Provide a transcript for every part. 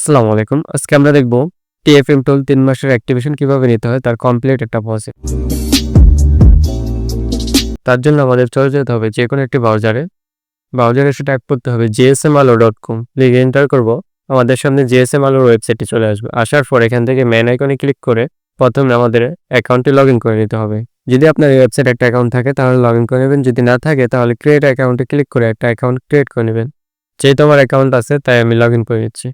আসসালামু আলাইকুম। আজকে আমরা দেখব টিএফএম টুল তিন মাসের অ্যাক্টিভেশন কীভাবে নিতে হয়, তার কমপ্লিট একটা প্রসেস তার জন্য আমাদের চলে যেতে হবে যে কোনো একটি ব্রাউজারে ব্রাউজারে এসে টাইপ করতে হবে জিএসএম আলো ডট কম লিখে এন্টার করব। আমাদের সামনে জিএসএম আলোর ওয়েবসাইটটি চলে আসবে। আসার পর এখান থেকে মেন আইকনে ক্লিক করে প্রথমে আমাদের অ্যাকাউন্টটি লগ করে নিতে হবে। যদি আপনার ওয়েবসাইট একটা অ্যাকাউন্ট থাকে, তাহলে লগ করে নেবেন। যদি না থাকে, তাহলে ক্রিয়েট অ্যাকাউন্টে ক্লিক করে একটা অ্যাকাউন্ট ক্রিয়েট করে নেবেন। যেহেতু আমার অ্যাকাউন্ট আছে, তাই আমি লগ করে নিচ্ছি।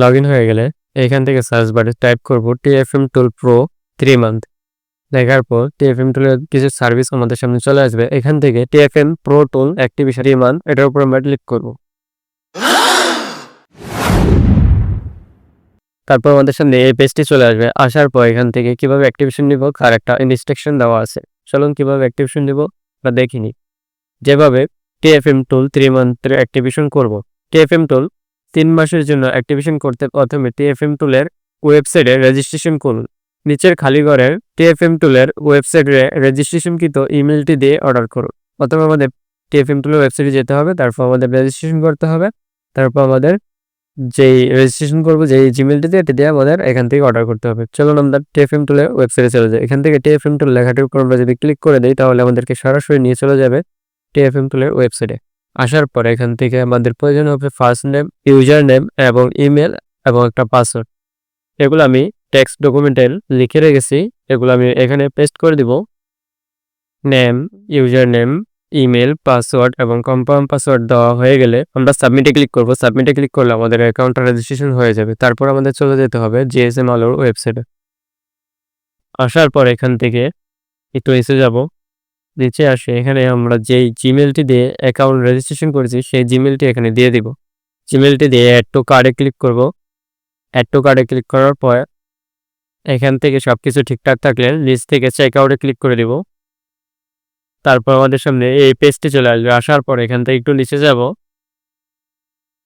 লগ হয়ে গেলে এখান থেকে সার্চ বারে টাইপ করব TFM tool pro three month লেখার পর টিএফএম টুলের কিছু সার্ভিস আমাদের সামনে চলে আসবে। এখান থেকে TFM pro tool activation three month এটার উপর আমরা ক্লিক করব। তারপর আমাদের সামনে এই পেজটি চলে আসবে। আসার পর এখান থেকে কীভাবে অ্যাক্টিভেশন নিব তার একটা ইনস্ট্রাকশন দেওয়া আছে। চলুন কীভাবে অ্যাক্টিভেশন নিব আমরা দেখিনি যেভাবে টিএফএম টুল থ্রি মান্থের অ্যাক্টিভেশন করব। টিএফএম টুল তিন মাসের জন্য অ্যাক্টিভেশন করতে প্রথমে টিএফএম টুলের ওয়েবসাইটে রেজিস্ট্রেশন করুন। নিচের খালি ঘরের টিএফএম টুলের ওয়েবসাইটে রেজিস্ট্রেশনকৃত ইমেলটি দিয়ে অর্ডার করুন। প্রথমে আমাদের টিএফএম টুলের ওয়েবসাইটে যেতে হবে, তারপর আমাদের রেজিস্ট্রেশন করতে হবে, তারপর আমাদের যেই রেজিস্ট্রেশন করব, যেই দিয়ে এটি দিয়ে আমাদের এখান থেকে অর্ডার করতে হবে। চলুন আমরা টিএফএম টুলের ওয়েবসাইটে চলে যাই। এখান থেকে টিএফএম টুল লেখাটির উপর আমরা যদি ক্লিক করে দিই, তাহলে আমাদেরকে সরাসরি নিয়ে চলে যাবে টিএফএম টুলের ওয়েবসাইটে। আসার পর এখান থেকে আমাদের প্রয়োজন হবে ফার্স্ট নেম ইউজার নেম এবং ইমেল এবং একটা পাসওয়ার্ড এগুলো আমি টেক্সট ডকুমেন্টে লিখে রেখেছি। এগুলো আমি এখানে পেস্ট করে দিব। Name user name email password এবং কনফার্ম পাসওয়ার্ড দেওয়া হয়ে গেলে আমরা সাবমিটে ক্লিক করব। সাবমিটে ক্লিক করলে আমাদের অ্যাকাউন্টটা রেজিস্ট্রেশন হয়ে যাবে। তারপর আমাদের চলে যেতে হবে জিএসএম আলোর ওয়েবসাইটে আসার পর এখান থেকে একটু এসে যাব। নিচে আসে, এখানে আমরা যেই জিমেলটি দিয়ে অ্যাকাউন্ট রেজিস্ট্রেশন করেছি, সেই জিমেলটি এখানে দিয়ে দিব। জিমেলটি দিয়ে অ্যাড টু কার্ডে ক্লিক করব। অ্যাড টু কার্ডে ক্লিক করার পর এখান থেকে সব কিছু ঠিকঠাক থাকলে লিস্ট থেকে চেক আউটে ক্লিক করে দিব। তারপর আমাদের সামনে এই পেজটি চলে আসবে। আসার পর এখান থেকে একটু নিচে যাব।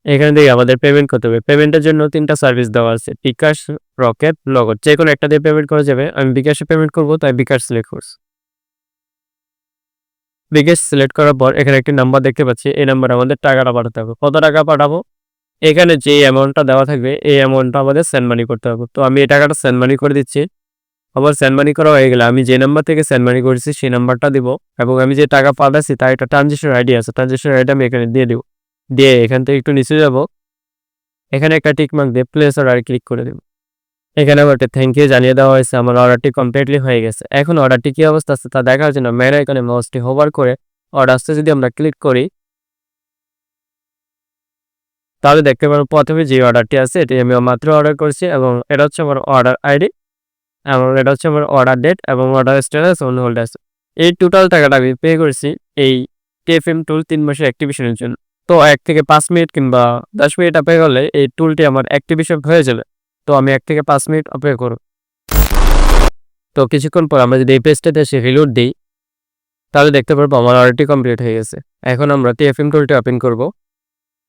এখান থেকে আমাদের পেমেন্ট করতে হবে। পেমেন্টের জন্য তিনটা সার্ভিস দেওয়া আছে। বিকাশ রকেট লগত যে কোনো একটা দিয়ে পেমেন্ট করা যাবে। আমি বিকাশে পেমেন্ট করব, তাই বিকাশ সিলেক্ট করছি বিকাশ সিলেক্ট করার পর এখানে একটি নাম্বার দেখতে পাচ্ছি। এই নাম্বারে আমাদের টাকাটা পাঠাতে হবে। কত টাকা পাঠাবো? এখানে যে অ্যামাউন্টটা দেওয়া থাকবে, এই অ্যামাউন্টটা আমাদের সেন্ড মানি করতে হবে। তো আমি এই টাকাটা সেন্ড মানি করে দিচ্ছি। আবার সেন্ড মানি করা হয়ে গেলে আমি যে নাম্বার থেকে সেন্ড মানি করেছি, সেই নাম্বারটা দিব এবং আমি যে টাকা পাঠাচ্ছি, তার একটা ট্রানজেকশন আইডি আছে। ট্রানজেকশন আইডি আমি এখানে দিয়ে দিব। দিয়ে এখান থেকে একটু নিচে যাব। এখানে একটা টিক মার্ক দিয়ে প্লেস অর্ডার ক্লিক করে দেব। এখানে আমার একটা থ্যাংক ইউ জানিয়ে দেওয়া হয়েছে, আমার অর্ডারটি কমপ্লিটলি হয়ে গেছে। এখন অর্ডারটি কী অবস্থা আছে তা দেখার জন্য মেন আইকনে মাউসটি হোভার করে অর্ডারসে যদি আমরা ক্লিক করি, তাহলে দেখতে পারব প্রথমে যে অর্ডারটি আছে এটি আমি মাত্র অর্ডার করেছি এবং এটা হচ্ছে আমার অর্ডার আইডি এবং এটা হচ্ছে আমার অর্ডার ডেট এবং অর্ডার স্ট্যাটাস অন হোল্ড আছে। এই টোটাল টাকাটা আমি পে করেছি এই টিএফএম টুল তিন মাসের অ্যাক্টিভেশনের জন্য। তো এক থেকে পাঁচ মিনিট কিংবা দশ মিনিট অপেক্ষা করলে এই টুলটি আমার অ্যাক্টিভেশন হয়ে যাবে। তো আমি এক থেকে পাঁচ মিনিট অপেক্ষা করব। তো কিছুক্ষণ পর আমরা যদি এই পেজটাতে এসে রিলোড দিই, তাহলে দেখতে পারব আমার অর্ডারটি কমপ্লিট হয়ে গেছে। এখন আমরা টিএফএম টুলটি ওপেন করব।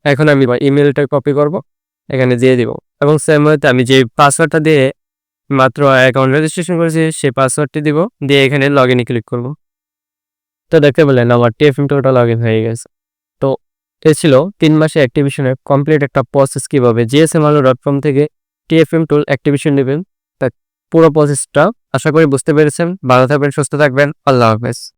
এখন আমি ইমেলটা কপি করব, এখানে দিয়ে দিব। এবং সেম ওয়েতে আমি যে পাসওয়ার্ডটা দিয়ে মাত্র অ্যাকাউন্ট রেজিস্ট্রেশন করেছি, সেই পাসওয়ার্ডটি দিব, দিয়ে এখানে লগ ইনে ক্লিক করব। তো দেখতে পেলেন আমার টিএফএম টুলটা লগ ইন হয়ে গেছে। তো এ ছিল তিন মাসে অ্যাক্টিভেশনের কমপ্লিট একটা প্রসেস কীভাবে? জিএসএম আলো ডট কম থেকে টিএফএম টুল অ্যাক্টিভেশন নেবেন। তার পুরো প্রসেসটা আশা করি বুঝতে পেরেছেন। ভালো থাকবেন, সুস্থ থাকবেন। আল্লাহ হাফেজ।